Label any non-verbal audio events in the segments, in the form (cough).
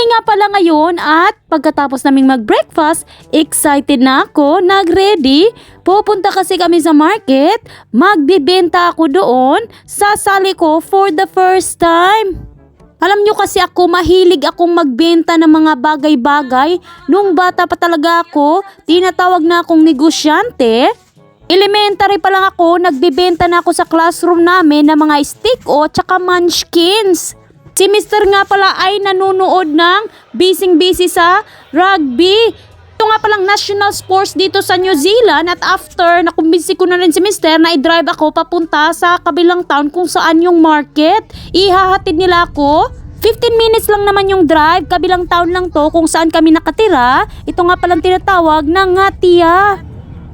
Monday nga pala ngayon at pagkatapos naming mag-breakfast, excited na ako, nag-ready. Pupunta kasi kami sa market, magbibenta ako doon, sasali ko for the first time. Alam nyo kasi ako, mahilig akong magbenta ng mga bagay-bagay. Nung bata pa talaga ako, tinatawag na akong negosyante. Elementary pa lang ako, nagbibenta na ako sa classroom namin ng mga stick o tsaka munchkins. Si Mr. nga pala ay nanonood ng busy-busy sa rugby. Ito nga palang national sports dito sa New Zealand at after nakumbinsi ko na rin si Mr. na i-drive ako papunta sa kabilang town kung saan yung market. Ihahatid nila ako. 15 minutes lang naman yung drive, kabilang town lang to kung saan kami nakatira. Ito nga palang tinatawag na Ngatia.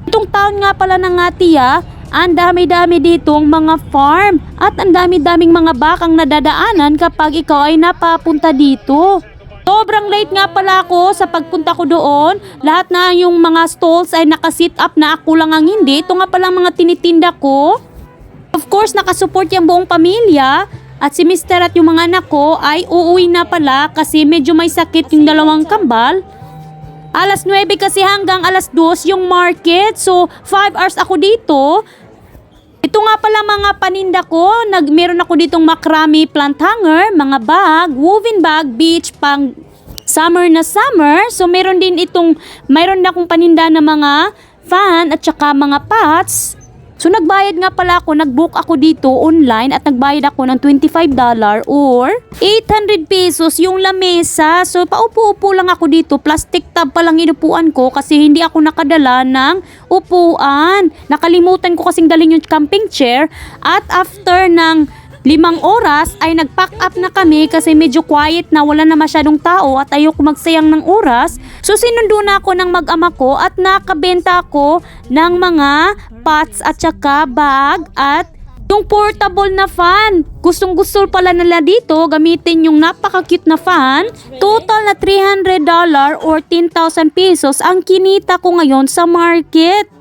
Itong town nga pala ng Ngatia, ang dami-dami ditong mga farm at ang dami-daming mga bakang nadadaanan kapag ikaw ay napapunta dito. Sobrang late nga pala ako sa pagpunta ko doon. Lahat na yung mga stalls ay nakasit up na ako lang ang hindi. Ito nga palang mga tinitinda ko. Of course, nakasupport yung buong pamilya. At si Mr. at yung mga anak ko ay uuwi na pala kasi medyo may sakit yung dalawang kambal. Alas 9 kasi hanggang alas 2 yung market. So, 5 hours ako dito. Ito nga pala mga paninda ko. Nag, meron ako ditong makrami plant hanger, mga bag, woven bag, beach, pang summer na summer. So, meron din itong, mayroon na akong paninda na mga fan at saka mga pots. So nagbayad nga pala ako, nag-book ako dito online at nagbayad ako ng $25 or 800 pesos yung lamesa. So paupo-upo lang ako dito, plastic tab pa lang inupuan ko kasi hindi ako nakadala ng upuan. Nakalimutan ko kasing dalhin yung camping chair at after ng limang oras ay nag-pack up na kami kasi medyo quiet na wala na masyadong tao at ayoko magsayang ng oras. So sinundo na ako ng mag-ama ko at nakabenta ako ng mga pots at saka bag at yung portable na fan. Gustong gusto pala nila dito gamitin yung napaka-cute na fan. Total na $300 or 10,000 pesos ang kinita ko ngayon sa market.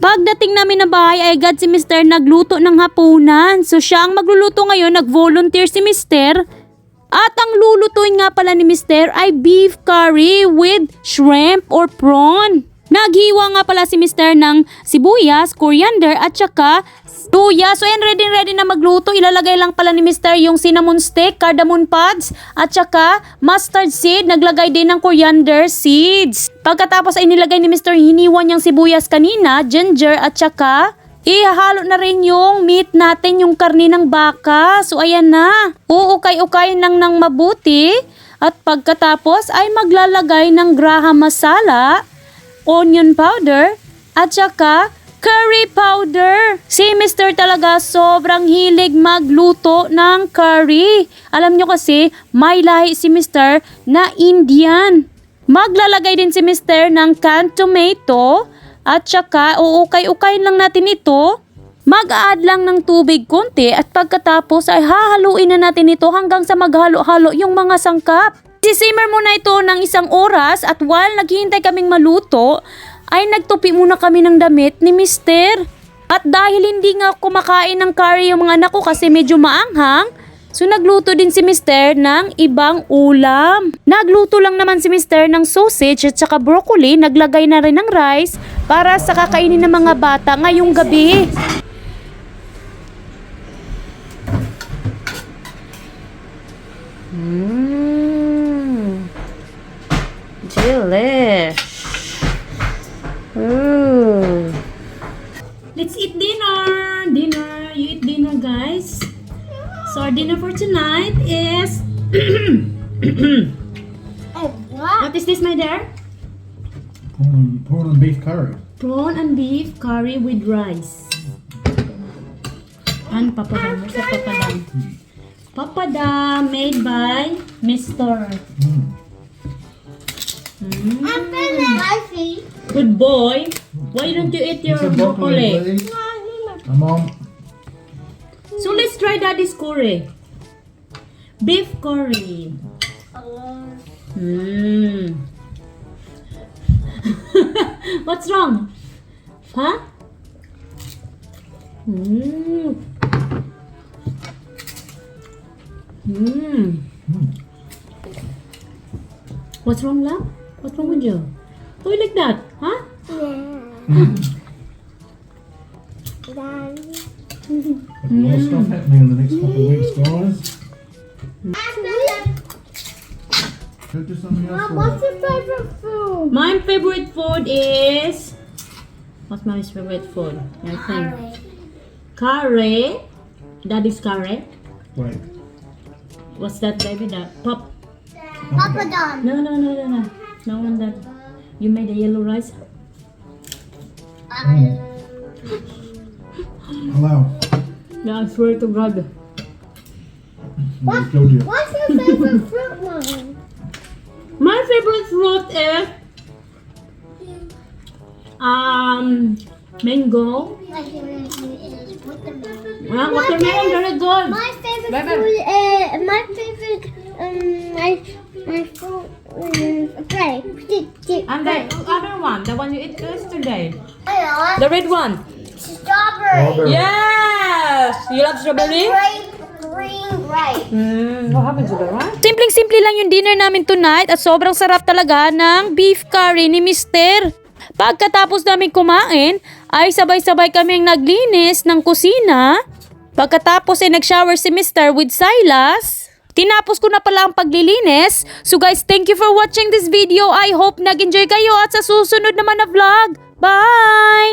Pagdating namin na bahay ay agad si Mr. nagluto ng hapunan. So siya ang magluluto ngayon, nag-volunteer si Mr. At ang lulutuin nga pala ni Mr. ay beef curry with shrimp or prawn. Naghiwa nga pala si Mr. ng sibuyas, coriander at saka luya. So yan, ready ready na magluto. Ilalagay lang pala ni Mr. yung cinnamon stick, cardamom pods at saka mustard seed. Naglagay din ng coriander seeds. Pagkatapos ay nilagay ni Mr. hiniwa niyang sibuyas kanina, ginger at saka Ihahalo na rin yung meat natin, yung karni ng baka. So ayan na. Uukay-ukay nang ng mabuti. At pagkatapos ay maglalagay ng graham masala, onion powder, at saka curry powder. Si Mr. talaga sobrang hilig magluto ng curry. Alam nyo kasi, may lahi si Mr. na Indian. Maglalagay din si Mr. ng canned tomato at saka uukay-ukay lang natin ito. Mag-add lang ng tubig konti at pagkatapos ay hahaluin na natin ito hanggang sa maghalo-halo yung mga sangkap. Sisimmer muna ito ng isang oras at while naghihintay kaming maluto, ay nagtupi muna kami ng damit ni Mister. At dahil hindi nga kumakain ng curry yung mga anak ko kasi medyo maanghang, so nagluto din si Mister ng ibang ulam. Nagluto lang naman si Mister ng sausage at saka broccoli, naglagay na rin ng rice para sa kakainin ng mga bata ngayong gabi. Mmm. Dinner. Dinner. You eat dinner, guys. So our dinner for tonight is (clears throat) what is this, my dear? Prawn and, prawn and beef curry. Prawn and beef curry with rice. And papadam. The papadam? Papadam made by Mr. Mm. Mm. Good boy. Why don't you eat your broccoli, broccoli? Come on. So let's try daddy's curry. Beef curry. Mm. (laughs) What's wrong? Huh? Mm. Mm. What's wrong, love? What's wrong with you? Why you like that? Huh? There's (laughs) a lot of stuff happening in the next couple of weeks, guys. Go do something else for What's your favorite food? My favorite food is... What's my favorite food? I think. Curry. That is curry. Wait. What's that, baby? That pop. Papadon. No, no, no, no, no. No one that. You made the yellow rice. Um, Hello. Yeah, I swear to God. We killed. What's your favorite fruit, Mom? My favorite fruit is um mango. My favorite food is watermelon. Well, watermelon very good. My favorite Bye-bye. food is my favorite um my my fruit is okay. And the other one, the one you ate yesterday, I the red one. strawberry. Yes, you love strawberry. Mm, what happened to the right? Simpleng-simple lang yung dinner namin tonight at sobrang sarap talaga ng beef curry ni Mister. Pagkatapos namin kumain, ay sabay-sabay kaming naglinis ng kusina. Pagkatapos ay nag-shower si Mister with Silas. Tinapos ko na pala ang paglilinis. So guys, thank you for watching this video. I hope nag-enjoy kayo at sa susunod naman na vlog. Bye!